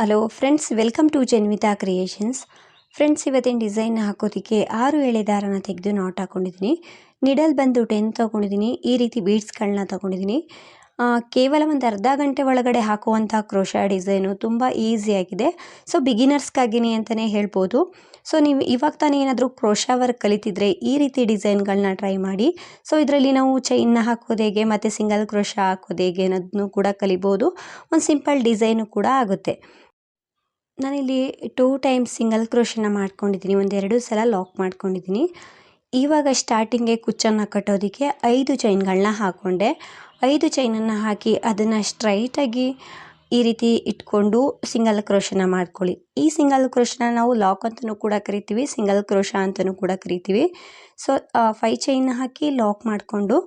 Hello friends welcome to Janvitha creations friends ಇವತ್ತಿನ design ಹಾಕೋದಕ್ಕೆ ಆರು ಎಳೆ ದಾರನ ತೆಗೆದು ನಾಟ್ ಹಾಕೊಂಡಿದ್ದೀನಿ. ನಿಡಲ್ ಬಂದು ಟೆನ್ ತೊಗೊಂಡಿದ್ದೀನಿ. ಈ ರೀತಿ ಬೀಡ್ಸ್ಗಳನ್ನ ತೊಗೊಂಡಿದ್ದೀನಿ. ಕೇವಲ ಒಂದು ಅರ್ಧ ಗಂಟೆ ಒಳಗಡೆ ಹಾಕುವಂಥ ಕ್ರೋಶಾ ಡಿಸೈನು ತುಂಬ ಈಸಿಯಾಗಿದೆ ಸೊ ಬಿಗಿನರ್ಸ್ಗಾಗಿನೇ ಅಂತಲೇ ಹೇಳ್ಬೋದು. ಸೊ ನೀವು ಇವಾಗ ತಾನೇ ಏನಾದರೂ ಕ್ರೋಶಾ ವರ್ಕ್ ಕಲಿತಿದ್ರೆ ಈ ರೀತಿ ಡಿಸೈನ್ಗಳನ್ನ ಟ್ರೈ ಮಾಡಿ. ಸೊ ಇದರಲ್ಲಿ ನಾವು ಚೈನ್ನ ಹಾಕೋದು ಹೇಗೆ, ಮತ್ತು ಸಿಂಗಲ್ ಕ್ರೋಶಾ ಹಾಕೋದು ಹೇಗೆ ಅನ್ನೋದನ್ನು ಕೂಡ ಕಲಿಬೋದು. ಒಂದು ಸಿಂಪಲ್ ಡಿಸೈನು ಕೂಡ ಆಗುತ್ತೆ. ನಾನಿಲ್ಲಿ ಟೂ ಟೈಮ್ಸ್ ಸಿಂಗಲ್ ಕ್ರೋಷನ ಮಾಡ್ಕೊಂಡಿದ್ದೀನಿ. ಒಂದೆರಡು ಸಲ ಲಾಕ್ ಮಾಡ್ಕೊಂಡಿದ್ದೀನಿ. ಇವಾಗ ಸ್ಟಾರ್ಟಿಂಗೆ ಕುಚ್ಚನ್ನು ಕಟ್ಟೋದಕ್ಕೆ ಐದು ಚೈನ್ಗಳನ್ನ ಹಾಕ್ಕೊಂಡೆ ಐದು ಚೈನನ್ನು ಹಾಕಿ ಅದನ್ನು ಸ್ಟ್ರೈಟಾಗಿ ಈ ರೀತಿ ಇಟ್ಕೊಂಡು ಸಿಂಗಲ್ ಕ್ರೋಷನ ಮಾಡ್ಕೊಳ್ಳಿ. ಈ ಸಿಂಗಲ್ ಕ್ರೋಷನ ನಾವು ಲಾಕ್ ಅಂತಲೂ ಕೂಡ ಕರಿತೀವಿ ಸಿಂಗಲ್ ಕ್ರೋಶ ಅಂತಲೂ ಕೂಡ ಕರಿತೀವಿ. ಸೊ ಫೈ ಚೈನ್ ಹಾಕಿ ಲಾಕ್ ಮಾಡಿಕೊಂಡು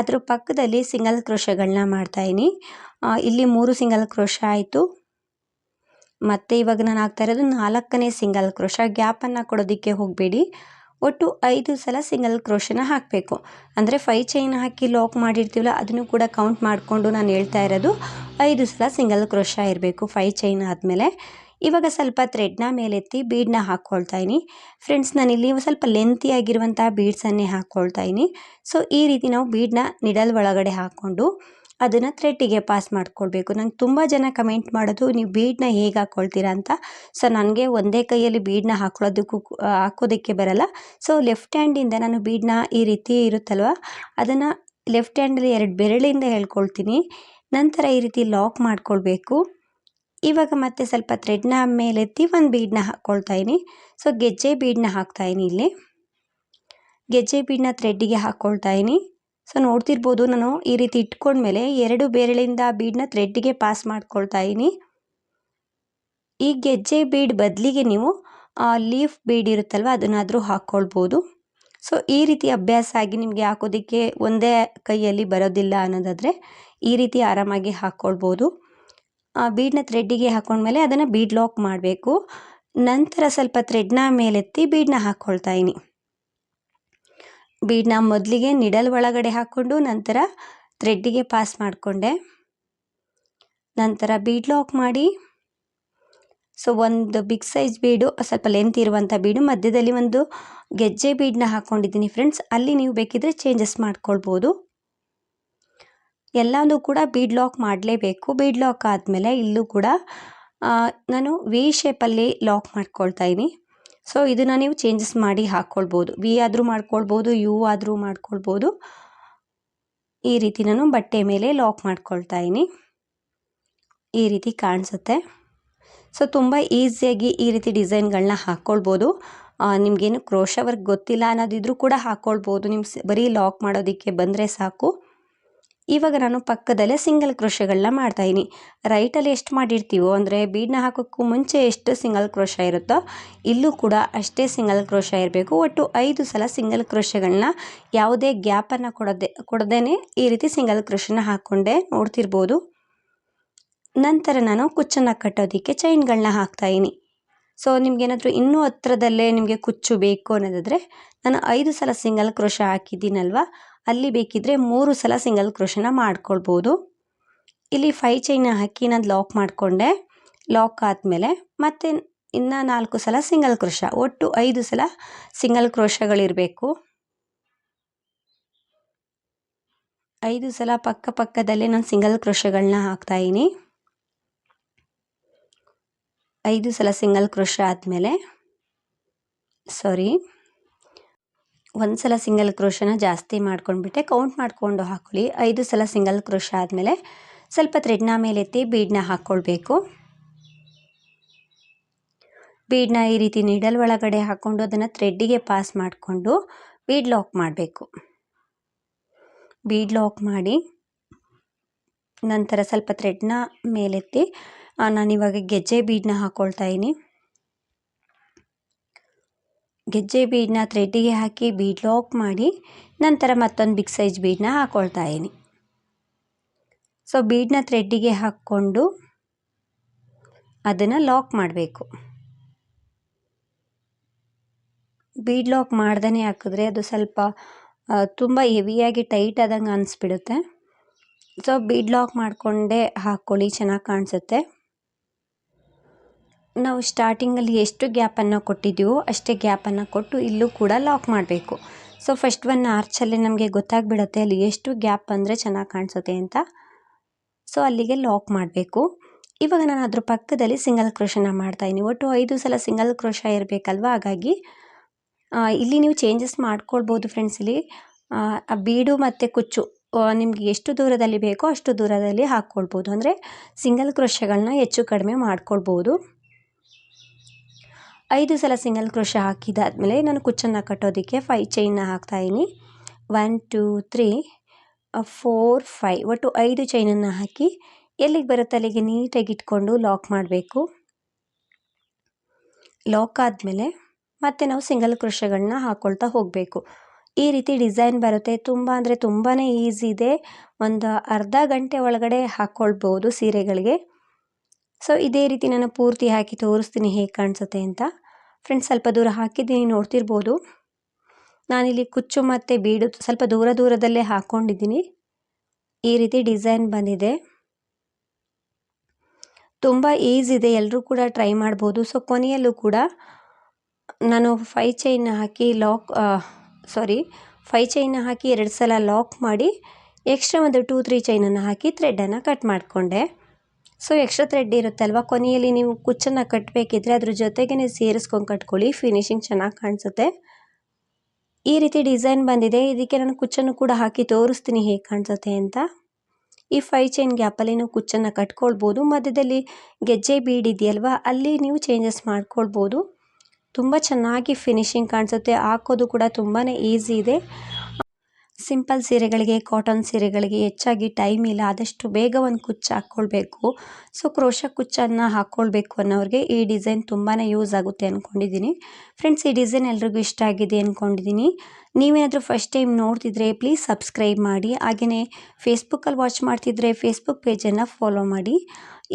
ಅದ್ರ ಪಕ್ಕದಲ್ಲಿ ಸಿಂಗಲ್ ಕ್ರೋಶಗಳನ್ನ ಮಾಡ್ತಾಯಿನಿ ಇಲ್ಲಿ ಮೂರು ಸಿಂಗಲ್ ಕ್ರೋಶ ಆಯಿತು. ಮತ್ತು ಇವಾಗ ನಾನು ಆಗ್ತಾ ಇರೋದು ನಾಲ್ಕನೇ ಸಿಂಗಲ್ ಕ್ರೋಶ ಗ್ಯಾಪನ್ನು ಕೊಡೋದಕ್ಕೆ ಹೋಗಬೇಡಿ. ಒಟ್ಟು ಐದು ಸಲ ಸಿಂಗಲ್ ಕ್ರೋಶನ ಹಾಕಬೇಕು. ಅಂದರೆ ಫೈ ಚೈನ್ ಹಾಕಿ ಲಾಕ್ ಮಾಡಿರ್ತೀವಲ್ಲ, ಅದನ್ನು ಕೂಡ ಕೌಂಟ್ ಮಾಡಿಕೊಂಡು ನಾನು ಹೇಳ್ತಾ ಇರೋದು ಐದು ಸಲ ಸಿಂಗಲ್ ಕ್ರೋಶ ಇರಬೇಕು ಫೈ ಚೈನ್ ಆದಮೇಲೆ. ಇವಾಗ ಸ್ವಲ್ಪ ಥ್ರೆಡ್ನ ಮೇಲೆತ್ತಿ ಬೀಡನ್ನ ಹಾಕ್ಕೊಳ್ತಾ ಇದ್ದೀನಿ ಫ್ರೆಂಡ್ಸ್ ನಾನಿಲ್ಲಿ ಸ್ವಲ್ಪ ಲೆಂತಿ ಆಗಿರುವಂಥ ಬೀಡ್ಸನ್ನೇ ಹಾಕ್ಕೊಳ್ತಾ ಇದ್ದೀನಿ ಸೊ ಈ ರೀತಿ ನಾವು ಬೀಡ್ನ ನಿಡಲ್ ಒಳಗಡೆ ಹಾಕ್ಕೊಂಡು ಅದನ್ನು ಥ್ರೆಡ್ಡಿಗೆ ಪಾಸ್ ಮಾಡಿಕೊಳ್ಬೇಕು ನಂಗೆ ತುಂಬ ಜನ ಕಮೆಂಟ್ ಮಾಡೋದು, ನೀವು ಬೀಡನ್ನ ಹೇಗೆ ಹಾಕ್ಕೊಳ್ತೀರಾ ಅಂತ. ಸೊ ನನಗೆ ಒಂದೇ ಕೈಯಲ್ಲಿ ಬೀಡನ್ನ ಹಾಕೊಳ್ಳೋದಕ್ಕೂ ಹಾಕೋದಕ್ಕೆ ಬರಲ್ಲ. ಸೊ ಲೆಫ್ಟ್ ಹ್ಯಾಂಡಿಂದ ನಾನು ಬೀಡನ್ನ ಈ ರೀತಿ ಇರುತ್ತಲ್ವ? ಅದನ್ನು ಲೆಫ್ಟ್ ಹ್ಯಾಂಡಲ್ಲಿ ಎರಡು ಬೆರಳಿಂದ ಹೇಳ್ಕೊಳ್ತೀನಿ. ನಂತರ ಈ ರೀತಿ ಲಾಕ್ ಮಾಡ್ಕೊಳ್ಬೇಕು. ಇವಾಗ ಮತ್ತೆ ಸ್ವಲ್ಪ ಥ್ರೆಡ್ನ ಮೇಲೆತ್ತಿ ಒಂದು ಬೀಡನ್ನ ಹಾಕ್ಕೊಳ್ತಾ ಇದ್ದೀನಿ ಸೊ ಗೆಜ್ಜೆ ಬೀಡನ್ನ ಹಾಕ್ತಾಯಿನಿ ಇಲ್ಲಿ. ಗೆಜ್ಜೆ ಬೀಡನ್ನ ಥ್ರೆಡ್ಡಿಗೆ ಹಾಕ್ಕೊಳ್ತಾ ಇದ್ದೀನಿ ಸೊ ನೋಡ್ತಿರ್ಬೋದು, ನಾನು ಈ ರೀತಿ ಇಟ್ಕೊಂಡ್ಮೇಲೆ ಎರಡು ಬೇರಳಿಂದ ಬೀಡನ್ನ ಥ್ರೆಡ್ಗೆ ಪಾಸ್ ಮಾಡ್ಕೊಳ್ತಾ ಇದ್ದೀನಿ ಈ ಗೆಜ್ಜೆ ಬೀಡ್ ಬದಲಿಗೆ ನೀವು ಲೀಫ್ ಬೀಡ್ ಇರುತ್ತಲ್ವ, ಅದನ್ನಾದರೂ ಹಾಕ್ಕೊಳ್ಬೋದು ಸೊ ಈ ರೀತಿ ಅಭ್ಯಾಸ ಆಗಿ ನಿಮಗೆ ಹಾಕೋದಕ್ಕೆ ಒಂದೇ ಕೈಯಲ್ಲಿ ಬರೋದಿಲ್ಲ ಅನ್ನೋದಾದರೆ, ಈ ರೀತಿ ಆರಾಮಾಗಿ ಹಾಕ್ಕೊಳ್ಬೋದು ಬೀಡನ್ನ ಥ್ರೆಡ್ಡಿಗೆ ಹಾಕೊಂಡ್ಮೇಲೆ ಅದನ್ನು ಬೀಡ್ ಲಾಕ್ ಮಾಡಬೇಕು. ನಂತರ ಸ್ವಲ್ಪ ಥ್ರೆಡ್ನ ಮೇಲೆತ್ತಿ ಬೀಡನ್ನ ಹಾಕ್ಕೊಳ್ತಾ ಇದ್ದೀನಿ ಬೀಡನ್ನ ಮೊದಲಿಗೆ ನಿಡಲ್ ಒಳಗಡೆ ಹಾಕ್ಕೊಂಡು ನಂತರ ಥ್ರೆಡ್ಡಿಗೆ ಪಾಸ್ ಮಾಡಿಕೊಂಡೆ. ನಂತರ ಬೀಡ್ ಲಾಕ್ ಮಾಡಿ. ಸೊ ಒಂದು ಬಿಗ್ ಸೈಜ್ ಬೀಡು, ಸ್ವಲ್ಪ ಲೆಂತ್ ಇರುವಂಥ ಬೀಡು, ಮಧ್ಯದಲ್ಲಿ ಒಂದು ಗೆಜ್ಜೆ ಬೀಡನ್ನ ಹಾಕ್ಕೊಂಡಿದ್ದೀನಿ ಫ್ರೆಂಡ್ಸ್ ಅಲ್ಲಿ ನೀವು ಬೇಕಿದ್ರೆ ಚೇಂಜಸ್ ಮಾಡ್ಕೊಳ್ಬೋದು. ಎಲ್ಲನೂ ಕೂಡ ಬೀಡ್ ಲಾಕ್ ಮಾಡಲೇಬೇಕು. ಬೀಡ್ ಲಾಕ್ ಆದಮೇಲೆ ಇಲ್ಲೂ ಕೂಡ ನಾನು ವಿ ಶೇಪಲ್ಲಿ ಲಾಕ್ ಮಾಡ್ಕೊಳ್ತಾ ಇದ್ದೀನಿ. ಸೊ ಇದನ್ನು ನೀವು ಚೇಂಜಸ್ ಮಾಡಿ ಹಾಕ್ಕೊಳ್ಬೋದು ವಿ ಆದರೂ ಮಾಡ್ಕೊಳ್ಬೋದು ಯು ಆದರೂ ಮಾಡ್ಕೊಳ್ಬೋದು. ಈ ರೀತಿ ನಾನು ಬಟ್ಟೆ ಮೇಲೆ ಲಾಕ್ ಮಾಡ್ಕೊಳ್ತಾ ಇದ್ದೀನಿ. ಈ ರೀತಿ ಕಾಣಿಸುತ್ತೆ. ಸೊ ತುಂಬ ಈಸಿಯಾಗಿ ಈ ರೀತಿ ಡಿಸೈನ್ಗಳನ್ನ ಹಾಕ್ಕೊಳ್ಬೋದು ನಿಮಗೇನು ಕ್ರೋಶ ವರ್ಕ್ ಗೊತ್ತಿಲ್ಲ ಅನ್ನೋದಿದ್ರೂ ಕೂಡ ಹಾಕ್ಕೊಳ್ಬೋದು ನಿಮ್ಮ ಬರೀ ಲಾಕ್ ಮಾಡೋದಕ್ಕೆ ಬಂದರೆ ಸಾಕು. ಇವಾಗ ನಾನು ಪಕ್ಕದಲ್ಲೇ ಸಿಂಗಲ್ ಕ್ರೋಶಗಳನ್ನ ಮಾಡ್ತಾಯಿದ್ದೀನಿ ರೈಟಲ್ಲಿ ಎಷ್ಟು ಮಾಡಿರ್ತೀವೋ, ಅಂದರೆ ಬೀಡನ್ನ ಹಾಕೋಕ್ಕೂ ಮುಂಚೆ ಎಷ್ಟು ಸಿಂಗಲ್ ಕ್ರೋಶ ಇರುತ್ತೋ, ಇಲ್ಲೂ ಕೂಡ ಅಷ್ಟೇ ಸಿಂಗಲ್ ಕ್ರೋಶ ಇರಬೇಕು. ಒಟ್ಟು ಐದು ಸಲ ಸಿಂಗಲ್ ಕ್ರೋಶಗಳನ್ನ ಯಾವುದೇ ಗ್ಯಾಪನ್ನು ಕೊಡದೆ ಕೊಡದೇ ಈ ರೀತಿ ಸಿಂಗಲ್ ಕ್ರೋಶನ ಹಾಕ್ಕೊಂಡೆ ನೋಡ್ತಿರ್ಬೋದು. ನಂತರ ನಾನು ಕುಚ್ಚನ್ನು ಕಟ್ಟೋದಕ್ಕೆ ಚೈನ್ಗಳನ್ನ ಹಾಕ್ತಾಯಿದ್ದೀನಿ ಸೊ ನಿಮಗೇನಾದರೂ ಇನ್ನೂ ಹತ್ರದಲ್ಲೇ ನಿಮಗೆ ಕುಚ್ಚು ಬೇಕು ಅನ್ನೋದಾದರೆ, ನಾನು ಐದು ಸಲ ಸಿಂಗಲ್ ಕ್ರೋಶ ಹಾಕಿದ್ದೀನಲ್ವ ಅಲ್ಲಿ ಬೇಕಿದ್ದರೆ ಮೂರು ಸಲ ಸಿಂಗಲ್ ಕ್ರೋಶನ ಮಾಡ್ಕೊಳ್ಬೋದು. ಇಲ್ಲಿ ಫೈ ಚೈನ ಹಾಕಿ ನಾನು ಲಾಕ್ ಮಾಡಿಕೊಂಡೆ. ಲಾಕ್ ಆದಮೇಲೆ ಮತ್ತೆ ಇನ್ನು ನಾಲ್ಕು ಸಲ ಸಿಂಗಲ್ ಕ್ರೋಶ ಒಟ್ಟು ಐದು ಸಲ ಸಿಂಗಲ್ ಕ್ರೋಶಗಳಿರಬೇಕು ಐದು ಸಲ ಪಕ್ಕ ಪಕ್ಕದಲ್ಲೇ ನಾನು ಸಿಂಗಲ್ ಕ್ರೋಶಗಳನ್ನ ಹಾಕ್ತಾಯಿನಿ ಐದು ಸಲ ಸಿಂಗಲ್ ಕ್ರೋಶ ಆದಮೇಲೆ ಸಾರಿ ಒಂದು ಸಲ ಸಿಂಗಲ್ ಕ್ರೋಶನ ಜಾಸ್ತಿ ಮಾಡ್ಕೊಂಡ್ಬಿಟ್ಟೆ ಕೌಂಟ್ ಮಾಡಿಕೊಂಡು ಹಾಕೊಳ್ಳಿ. ಐದು ಸಲ ಸಿಂಗಲ್ ಕ್ರೋಶ ಆದಮೇಲೆ ಸ್ವಲ್ಪ ಥ್ರೆಡ್ನ ಮೇಲೆತ್ತಿ ಬೀಡನ್ನ ಹಾಕ್ಕೊಳ್ಬೇಕು ಬೀಡನ್ನ ಈ ರೀತಿ ನೀಡಲ್ ಒಳಗಡೆ ಹಾಕ್ಕೊಂಡು ಅದನ್ನು ಥ್ರೆಡ್ಡಿಗೆ ಪಾಸ್ ಮಾಡಿಕೊಂಡು ಬೀಡ್ ಲಾಕ್ ಮಾಡಬೇಕು. ಬೀಡ್ ಲಾಕ್ ಮಾಡಿ ನಂತರ ಸ್ವಲ್ಪ ಥ್ರೆಡ್ನ ಮೇಲೆತ್ತಿ ನಾನಿವಾಗ ಗೆಜ್ಜೆ ಬೀಡನ್ನ ಹಾಕ್ಕೊಳ್ತಾ ಇದ್ದೀನಿ. ಗೆಜ್ಜೆ ಬೀಡನ್ನ ಥ್ರೆಡ್ಡಿಗೆ ಹಾಕಿ ಬೀಡ್ ಲಾಕ್ ಮಾಡಿ ನಂತರ ಮತ್ತೊಂದು ಬಿಗ್ ಸೈಜ್ ಬೀಡನ್ನ ಹಾಕ್ಕೊಳ್ತಾ ಇದ್ದೀನಿ. ಸೊ ಬೀಡನ್ನ ಥ್ರೆಡ್ಡಿಗೆ ಹಾಕ್ಕೊಂಡು ಅದನ್ನು ಲಾಕ್ ಮಾಡಬೇಕು. ಬೀಡ್ ಲಾಕ್ ಮಾಡ್ದೇ ಹಾಕಿದ್ರೆ ಅದು ಸ್ವಲ್ಪ ತುಂಬ ಹೆವಿಯಾಗಿ ಟೈಟ್ ಆದಂಗೆ ಅನಿಸ್ಬಿಡುತ್ತೆ. ಸೊ, ಬೀಡ್ ಲಾಕ್ ಮಾಡಿಕೊಂಡೇ ಹಾಕ್ಕೊಳ್ಳಿ, ಚೆನ್ನಾಗಿ ಕಾಣಿಸುತ್ತೆ. ನಾವು ಸ್ಟಾರ್ಟಿಂಗಲ್ಲಿ ಎಷ್ಟು ಗ್ಯಾಪನ್ನು ಕೊಟ್ಟಿದ್ದೀವೋ ಅಷ್ಟೇ ಗ್ಯಾಪನ್ನು ಕೊಟ್ಟು ಇಲ್ಲೂ ಕೂಡ ಲಾಕ್ ಮಾಡಬೇಕು. ಸೊ ಫಸ್ಟ್ ಒನ್ ಆರ್ಚಲ್ಲಿ ನಮಗೆ ಗೊತ್ತಾಗ್ಬಿಡುತ್ತೆ ಅಲ್ಲಿ ಎಷ್ಟು ಗ್ಯಾಪ್ ಅಂದರೆ ಚೆನ್ನಾಗಿ ಕಾಣಿಸುತ್ತೆ ಅಂತ. ಸೊ ಅಲ್ಲಿಗೆ ಲಾಕ್ ಮಾಡಬೇಕು. ಇವಾಗ ನಾನು ಅದ್ರ ಪಕ್ಕದಲ್ಲಿ ಸಿಂಗಲ್ ಕ್ರೋಶನ ಮಾಡ್ತಾಯಿದ್ದೀನಿ ಒಟ್ಟು ಐದು ಸಲ ಸಿಂಗಲ್ ಕ್ರೋಶ ಇರಬೇಕಲ್ವ? ಹಾಗಾಗಿ ಇಲ್ಲಿ ನೀವು ಚೇಂಜಸ್ ಮಾಡ್ಕೊಳ್ಬೋದು ಫ್ರೆಂಡ್ಸ್ ಇಲ್ಲಿ. ಬೀಡು ಮತ್ತು ಕುಚ್ಚು ನಿಮ್ಗೆ ಎಷ್ಟು ದೂರದಲ್ಲಿ ಬೇಕೋ ಅಷ್ಟು ದೂರದಲ್ಲಿ ಹಾಕ್ಕೊಳ್ಬೋದು. ಅಂದರೆ ಸಿಂಗಲ್ ಕ್ರೋಶಗಳನ್ನ ಹೆಚ್ಚು ಕಡಿಮೆ ಮಾಡ್ಕೊಳ್ಬೋದು. ಐದು ಸಲ ಸಿಂಗಲ್ ಕ್ರೋಶ ಹಾಕಿದಾದ್ಮೇಲೆ ನಾನು ಕುಚ್ಚನ್ನು ಕಟ್ಟೋದಕ್ಕೆ ಫೈ ಚೈನ್ನ ಹಾಕ್ತಾಯಿದ್ದೀನಿ one two three four five ಒಟ್ಟು ಐದು ಚೈನನ್ನು ಹಾಕಿ ಎಲ್ಲಿಗೆ ಬರುತ್ತೆ ಅಲ್ಲಿಗೆ ನೀಟಾಗಿ ಇಟ್ಕೊಂಡು ಲಾಕ್ ಮಾಡಬೇಕು. ಲಾಕ್ ಆದಮೇಲೆ ಮತ್ತೆ ನಾವು ಸಿಂಗಲ್ ಕ್ರೋಶಗಳನ್ನ ಹಾಕ್ಕೊಳ್ತಾ ಹೋಗಬೇಕು. ಈ ರೀತಿ ಡಿಸೈನ್ ಬರುತ್ತೆ. ತುಂಬ ಅಂದರೆ ತುಂಬಾ ಈಸಿ ಇದೆ. ಒಂದು ಅರ್ಧ ಗಂಟೆ ಒಳಗಡೆ ಹಾಕ್ಕೊಳ್ಬೋದು ಸೀರೆಗಳಿಗೆ. ಸೊ ಇದೇ ರೀತಿ ನಾನು ಪೂರ್ತಿ ಹಾಕಿ ತೋರಿಸ್ತೀನಿ ಹೇಗೆ ಕಾಣಿಸುತ್ತೆ ಅಂತ. ಫ್ರೆಂಡ್ಸ್ ಸ್ವಲ್ಪ ದೂರ ಹಾಕಿದ್ದೀನಿ, ನೋಡ್ತಿರ್ಬೋದು. ನಾನಿಲ್ಲಿ ಕುಚ್ಚು ಮತ್ತು ಬೀಡು ಸ್ವಲ್ಪ ದೂರ ದೂರದಲ್ಲೇ ಹಾಕ್ಕೊಂಡಿದ್ದೀನಿ ಈ ರೀತಿ ಡಿಸೈನ್ ಬಂದಿದೆ. ತುಂಬ ಈಸಿ ಇದೆ ಎಲ್ಲರೂ ಕೂಡ ಟ್ರೈ ಮಾಡ್ಬೋದು. ಸೊ, ಕೊನೆಯಲ್ಲೂ ಕೂಡ ನಾನು ಫೈ ಚೈನ್ ಹಾಕಿ ಲಾಕ್ ಸಾರಿ ಫೈ ಚೈನ್ ಹಾಕಿ ಎರಡು ಸಲ ಲಾಕ್ ಮಾಡಿ, ಎಕ್ಸ್ಟ್ರಾ ಒಂದು ಟೂ, ತ್ರೀ ಚೈನನ್ನು ಹಾಕಿ ಥ್ರೆಡ್ಡನ್ನು ಕಟ್ ಮಾಡಿಕೊಂಡೆ. ಸೊ ಎಕ್ಸ್ಟ್ರಾ ಥ್ರೆಡ್ ಇರುತ್ತಲ್ವ? ಕೊನೆಯಲ್ಲಿ ನೀವು ಕುಚ್ಚನ್ನು ಕಟ್ಟಬೇಕಿದ್ರೆ ಅದ್ರ ಜೊತೆಗೇ ಸೇರಿಸ್ಕೊಂಡು ಕಟ್ಕೊಳ್ಳಿ. ಫಿನಿಶಿಂಗ್ ಚೆನ್ನಾಗಿ ಕಾಣಿಸುತ್ತೆ. ಈ ರೀತಿ ಡಿಸೈನ್ ಬಂದಿದೆ. ಇದಕ್ಕೆ ನಾನು ಕುಚ್ಚನ್ನು ಕೂಡ ಹಾಕಿ ತೋರಿಸ್ತೀನಿ ಹೇಗೆ ಕಾಣಿಸುತ್ತೆ ಅಂತ. ಈ ಫೈ ಚೈನ್ ಗ್ಯಾಪಲ್ಲಿ ನೀವು ಕುಚ್ಚನ್ನು ಕಟ್ಕೊಳ್ಬೋದು. ಮಧ್ಯದಲ್ಲಿ ಗೆಜ್ಜೆ ಬೀಡ್ ಇದೆಯಲ್ವ? ಅಲ್ಲಿ ನೀವು ಚೇಂಜಸ್ ಮಾಡ್ಕೊಳ್ಬೋದು. ತುಂಬ ಚೆನ್ನಾಗಿ ಫಿನಿಶಿಂಗ್ ಕಾಣಿಸುತ್ತೆ. ಹಾಕೋದು ಕೂಡ ತುಂಬಾ ಈಸಿ ಇದೆ. ಸಿಂಪಲ್ ಸೀರೆಗಳಿಗೆ, ಕಾಟನ್ ಸೀರೆಗಳಿಗೆ ಹೆಚ್ಚಾಗಿ ಟೈಮ್ ಇಲ್ಲ. ಆದಷ್ಟು ಬೇಗ ಒಂದು ಕುಚ್ಚು ಹಾಕ್ಕೊಳ್ಬೇಕು ಸೊ ಕ್ರೋಶ ಕುಚ್ಚನ್ನು ಹಾಕ್ಕೊಳ್ಬೇಕು ಅನ್ನೋರಿಗೆ ಈ ಡಿಸೈನ್ ತುಂಬಾ ಯೂಸ್ ಆಗುತ್ತೆ ಅಂದ್ಕೊಂಡಿದ್ದೀನಿ ಫ್ರೆಂಡ್ಸ್ ಈ ಡಿಸೈನ್ ಎಲ್ರಿಗೂ ಇಷ್ಟ ಆಗಿದೆ ಅಂದ್ಕೊಂಡಿದ್ದೀನಿ ನೀವೇನಾದರೂ ಫಸ್ಟ್ ಟೈಮ್ ನೋಡ್ತಿದ್ರೆ ಪ್ಲೀಸ್ ಸಬ್ಸ್ಕ್ರೈಬ್ ಮಾಡಿ. ಹಾಗೆಯೇ ಫೇಸ್ಬುಕ್ಕಲ್ಲಿ ವಾಚ್ ಮಾಡ್ತಿದ್ರೆ ಫೇಸ್ಬುಕ್ ಪೇಜನ್ನು ಫಾಲೋ ಮಾಡಿ.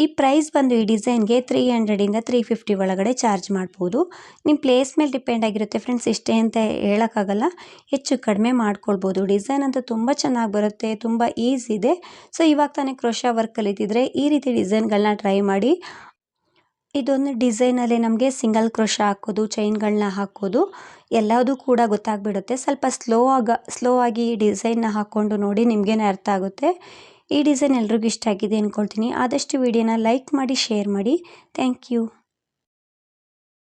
ಈ ಪ್ರೈಸ್ ಬಂದು ಈ ಡಿಸೈನ್ಗೆ ತ್ರೀ ಹಂಡ್ರೆಡಿಂದ ತ್ರೀ ಫಿಫ್ಟಿ ಒಳಗಡೆ ಚಾರ್ಜ್ ಮಾಡ್ಬೋದು. ನಿಮ್ಮ ಪ್ಲೇಸ್ ಮೇಲೆ ಡಿಪೆಂಡ್ ಆಗಿರುತ್ತೆ ಫ್ರೆಂಡ್ಸ್ ಇಷ್ಟೇ ಅಂತ ಹೇಳೋಕ್ಕಾಗಲ್ಲ. ಹೆಚ್ಚು ಕಡಿಮೆ ಮಾಡ್ಕೊಳ್ಬೋದು. ಡಿಸೈನ್ ಅಂತೂ ತುಂಬ ಚೆನ್ನಾಗಿ ಬರುತ್ತೆ, ತುಂಬ ಈಸಿ ಇದೆ. ಸೊ ಇವಾಗ ತಾನೇ ಕ್ರೋಶ ವರ್ಕ್ ಕಲಿತಿದ್ರೆ ಈ ರೀತಿ ಡಿಸೈನ್ಗಳನ್ನ ಟ್ರೈ ಮಾಡಿ. ಇದೊಂದು ಡಿಸೈನಲ್ಲಿ ನಮಗೆ ಸಿಂಗಲ್ ಕ್ರೋಶ ಹಾಕೋದು ಚೈನ್ಗಳನ್ನ ಹಾಕೋದು, ಎಲ್ಲದೂ ಕೂಡ ಗೊತ್ತಾಗ್ಬಿಡುತ್ತೆ. ಸ್ವಲ್ಪ ಸ್ಲೋ ಆಗ ಸ್ಲೋ ಆಗಿ ಈ ಡಿಸೈನ್ನ ಹಾಕ್ಕೊಂಡು ನೋಡಿ ನಿಮಗೇನೆ ಅರ್ಥ ಆಗುತ್ತೆ. ಈ ಡಿಸೈನ್ ಎಲ್ರಿಗೂ ಇಷ್ಟ ಆಗಿದೆ ಅಂದ್ಕೊಳ್ತೀನಿ ಆದಷ್ಟು ವಿಡಿಯೋನ ಲೈಕ್ ಮಾಡಿ ಶೇರ್ ಮಾಡಿ. Thank you.